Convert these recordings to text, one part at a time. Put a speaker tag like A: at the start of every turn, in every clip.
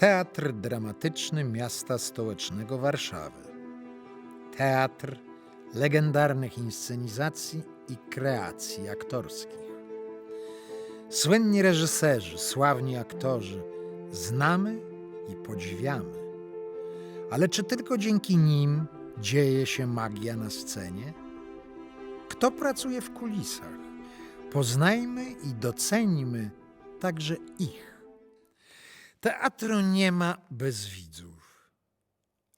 A: Teatr Dramatyczny Miasta Stołecznego Warszawy. Teatr legendarnych inscenizacji i kreacji aktorskich. Słynni reżyserzy, sławni aktorzy znamy i podziwiamy. Ale czy tylko dzięki nim dzieje się magia na scenie? Kto pracuje w kulisach? Poznajmy i doceńmy także ich. Teatru nie ma bez widzów,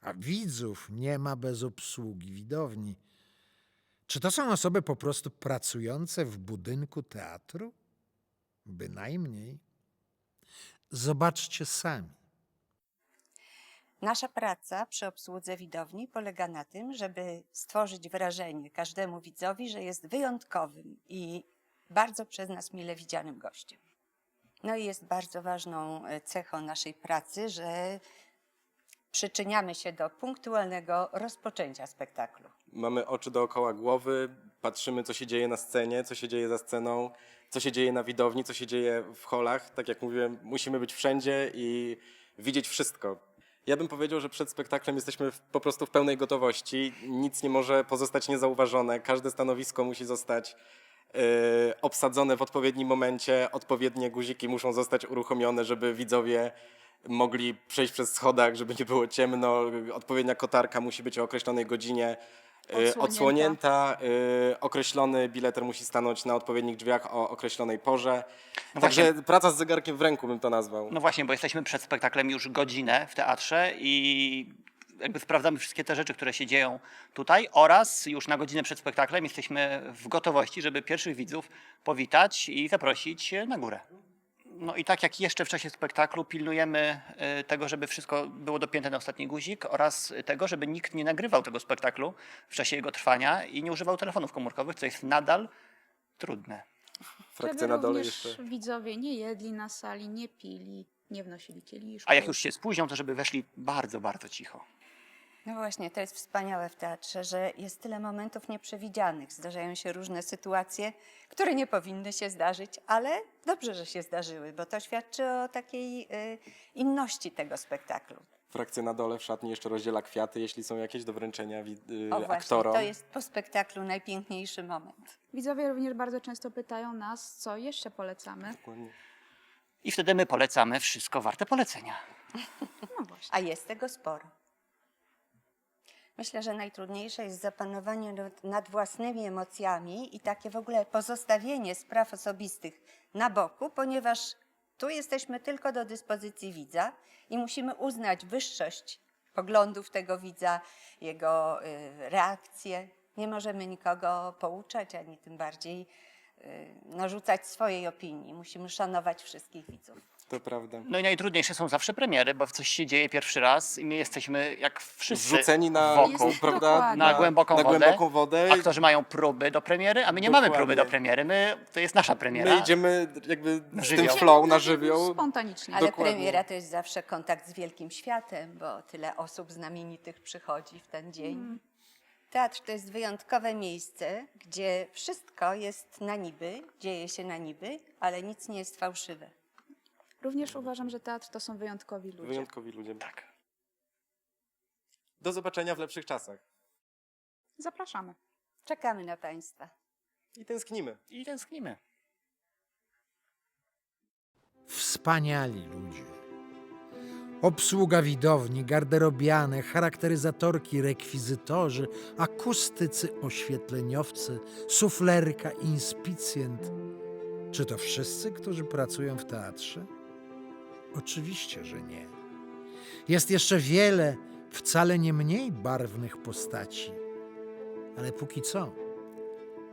A: a widzów nie ma bez obsługi widowni. Czy to są osoby po prostu pracujące w budynku teatru? Bynajmniej. Zobaczcie sami.
B: Nasza praca przy obsłudze widowni polega na tym, żeby stworzyć wrażenie każdemu widzowi, że jest wyjątkowym i bardzo przez nas mile widzianym gościem. No i jest bardzo ważną e, cechą naszej pracy, że przyczyniamy się do punktualnego rozpoczęcia spektaklu.
C: Mamy oczy dookoła głowy, patrzymy, co się dzieje na scenie, co się dzieje za sceną, co się dzieje na widowni, co się dzieje w holach. Tak jak mówiłem, musimy być wszędzie i widzieć wszystko. Ja bym powiedział, że przed spektaklem jesteśmy w, po prostu w pełnej gotowości. Nic nie może pozostać niezauważone. Każde stanowisko musi zostać obsadzone w odpowiednim momencie. Odpowiednie guziki muszą zostać uruchomione, żeby widzowie mogli przejść przez schodach, żeby nie było ciemno. Odpowiednia kotarka musi być o określonej godzinie y,
D: Odsłonięta.
C: odsłonięta. y, Określony bileter musi stanąć na odpowiednich drzwiach o określonej porze.
E: No
C: Także praca z zegarkiem w ręku bym to nazwał.
E: No właśnie, bo jesteśmy przed spektaklem już godzinę w teatrze i jakby sprawdzamy wszystkie te rzeczy, które się dzieją tutaj oraz już na godzinę przed spektaklem jesteśmy w gotowości, żeby pierwszych widzów powitać i zaprosić na górę. No i tak jak jeszcze w czasie spektaklu pilnujemy y, tego, żeby wszystko było dopięte na ostatni guzik oraz tego, żeby nikt nie nagrywał tego spektaklu w czasie jego trwania i nie używał telefonów komórkowych, co jest nadal trudne.
C: Frakcja
D: Żeby
C: na dole
D: również
C: jeszcze.
D: widzowie nie jedli na sali, nie pili, nie wnosili kieliszków.
E: A jak już się spóźnią, to żeby weszli bardzo, bardzo cicho.
B: No właśnie, to jest wspaniałe w teatrze, że jest tyle momentów nieprzewidzianych. Zdarzają się różne sytuacje, które nie powinny się zdarzyć, ale dobrze, że się zdarzyły, bo to świadczy o takiej y, inności tego spektaklu.
C: Frakcja na dole w szatni jeszcze rozdziela kwiaty, jeśli są jakieś do wręczenia wi- y,
B: O właśnie,
C: aktorom.
B: to jest po spektaklu najpiękniejszy moment.
D: Widzowie również bardzo często pytają nas, co jeszcze polecamy.
C: Dokładnie.
E: I wtedy my polecamy wszystko warte polecenia.
D: No właśnie.
B: A jest tego sporo. Myślę, że najtrudniejsze jest zapanowanie nad- własnymi emocjami i takie w ogóle pozostawienie spraw osobistych na boku, ponieważ tu jesteśmy tylko do dyspozycji widza i musimy uznać wyższość poglądów tego widza, jego y, reakcje. Nie możemy nikogo pouczać, ani tym bardziej y, narzucać swojej opinii. Musimy szanować wszystkich widzów.
C: To prawda.
E: No i najtrudniejsze są zawsze premiery, bo coś się dzieje pierwszy raz i my jesteśmy jak wszyscy
C: Wrzuceni na,
E: wokół.
D: Jest
C: prawda,
D: dokładnie.
E: Na głęboką
C: na
E: wodę.
C: głęboką wodę.
E: Aktorzy mają próby do premiery, a my nie mamy
C: Dokładnie.
E: próby do premiery. My, to jest nasza premiera.
C: My idziemy jakby
E: Na
C: z
E: żywioł.
C: tym flow na żywioł.
D: Spontanicznie.
B: Ale
C: Dokładnie.
B: premiera to jest zawsze kontakt z wielkim światem, bo tyle osób znamienitych przychodzi w ten dzień. Teatr to jest wyjątkowe miejsce, gdzie wszystko jest na niby, dzieje się na niby, ale nic nie jest fałszywe.
D: Również uważam, że teatr to są wyjątkowi ludzie.
C: Wyjątkowi ludzie.
E: Tak.
C: Do zobaczenia w lepszych czasach.
D: Zapraszamy.
B: Czekamy na Państwa.
C: I tęsknimy.
E: I tęsknimy.
A: Wspaniali ludzie. Obsługa widowni, garderobiane, charakteryzatorki, rekwizytorzy, akustycy, oświetleniowcy, suflerka, inspicjent. Czy to wszyscy, którzy pracują w teatrze? Oczywiście, że nie. Jest jeszcze wiele wcale nie mniej barwnych postaci, ale póki co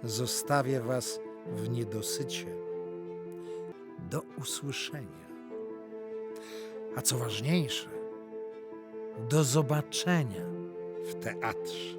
A: zostawię Was w niedosycie. Do usłyszenia. A co ważniejsze, do zobaczenia w teatrze.